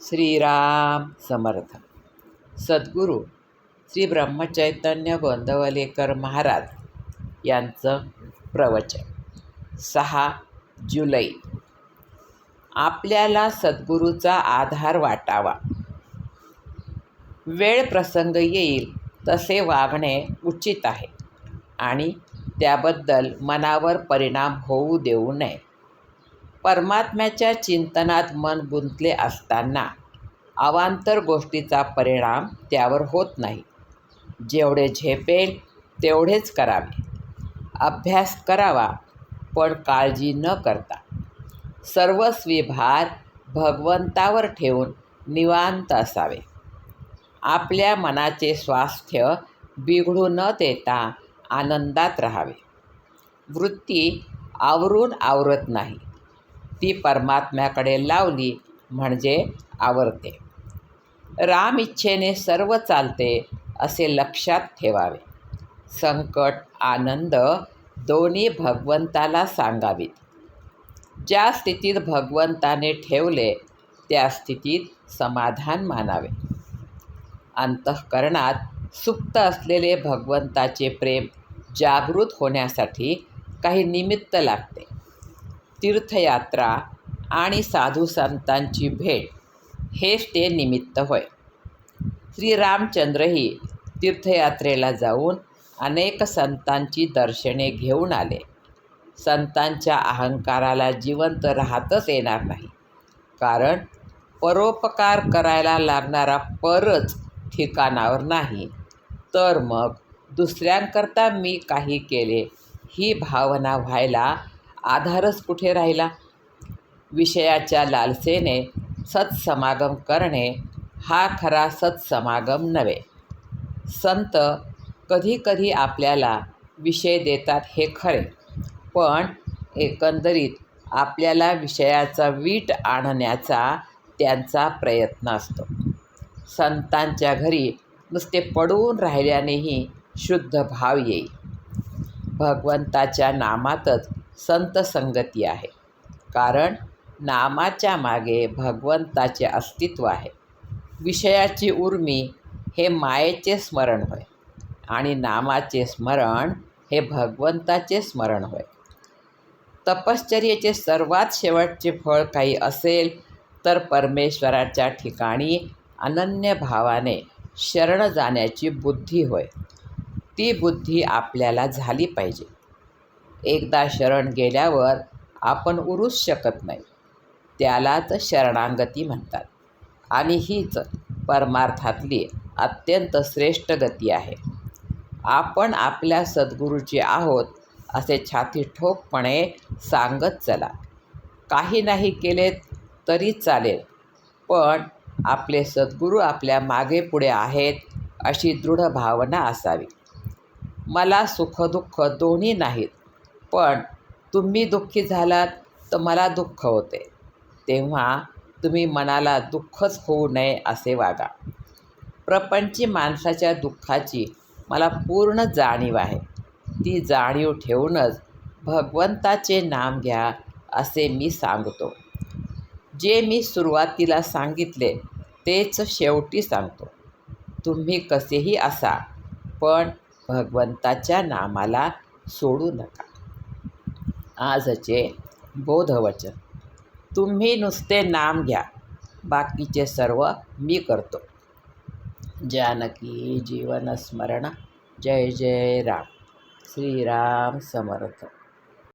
श्रीराम समर्थ। सद्गुरू श्री ब्रह्मचैतन्य गोंदवलेकर महाराज यांचं प्रवचन सहा जुलै. आपल्याला सद्गुरूचा आधार वाटावा. वेळ प्रसंग येईल तसे वागणे उचित आहे आणि त्याबद्दल मनावर परिणाम होऊ देऊ नये. परमात्म्याच्या चिंतनात मन गुंतले असताना अवांतर गोष्टीचा परिणाम त्यावर होत नाही. जेवढे झेपेल तेवढेच करावे. अभ्यास करावा पण काळजी न करता. सर्वस्वी भार भगवंतावर ठेवून निवांत असावे. आपल्या मनाचे स्वास्थ्य बिघडू न देता आनंदात राहावे. वृत्ती आवरून आवरत नाही. ती परमात्म्याकडे लावली म्हणजे आवरते. राम इच्छेने सर्व चालते असे लक्षात ठेवावे. संकट आनंद दोन्ही भगवंताला सांगावीत. ज्या स्थितीत भगवंताने ठेवले त्या स्थितीत समाधान मानावे. अंतःकरणात सुप्त असलेले भगवंताचे प्रेम जागृत होण्यासाठी काही निमित्त लागते. तीर्थयात्रा आणि साधू संतांची भेट हेच ते निमित्त होय. श्रीरामचंद्रही तीर्थयात्रेला जाऊन अनेक संतांची दर्शने घेऊन आले. संतांच्या अहंकाराला जिवंत राहतच येणार नाही. कारण परोपकार करायला लागणारा परच ठिकाणावर नाही. तर मग दुसऱ्यांकरता मी काही केले ही भावना व्हायला आधारच कुठे राहिला? विषयाच्या लालसेने सत्समागम करणे हा खरा सत्समागम नव्हे. संत कधीकधी आपल्याला विषय देतात हे खरे पण एकंदरीत आपल्याला विषयाचा वीट आणण्याचा त्यांचा प्रयत्न असतो. संतांच्या घरी नुसते पडून राहिल्यानेही शुद्ध भाव येईल. भगवंताच्या नामातच संत संगती आहे. कारण नामाच्या मागे भगवंताचे अस्तित्व आहे. विषयाची उर्मी हे मायेचे स्मरण होय आणि नामाचे स्मरण हे भगवंताचे स्मरण होय. तपश्चर्येचे सर्वात शेवटचे फळ काही असेल तर परमेश्वराच्या ठिकाणी अनन्य भावाने शरण जाण्याची बुद्धी होय. ती बुद्धी आपल्याला झाली पाहिजे. एकदा शरण गेल्यावर आपण उरूच शकत नाही. त्यालाच शरणांगती म्हणतात. आणि हीच परमार्थातली अत्यंत श्रेष्ठ गती आहे. आपण आपल्या सद्गुरूचे आहोत असे छाती ठोकपणे सांगत चला. काही नाही केले तरी चालेल पण आपले सद्गुरू आपल्या मागे पुढे आहेत अशी दृढ भावना असावी. मला सुखदुःख दोन्ही नाहीत पण तुम्ही दुःखी झालात तर मला दुःख होते. तेव्हा तुम्ही मनाला दुःखच होऊ नये असे वागा. प्रपंची माणसाच्या दुःखाची मला पूर्ण जाणीव आहे. ती जाणीव ठेवूनच भगवंताचे नाम घ्या असे मी सांगतो. जे मी सुरुवातीला सांगितले तेच शेवटी सांगतो. तुम्ही कसेही असा पण भगवंताच्या नामाला सोडू नका. आजचे बोधवचन. तुम्ही नुसते नाम घ्या. बाकीचे सर्व मी करतो. जानकी जीवनस्मरण जय जय राम. श्रीराम समर्थ.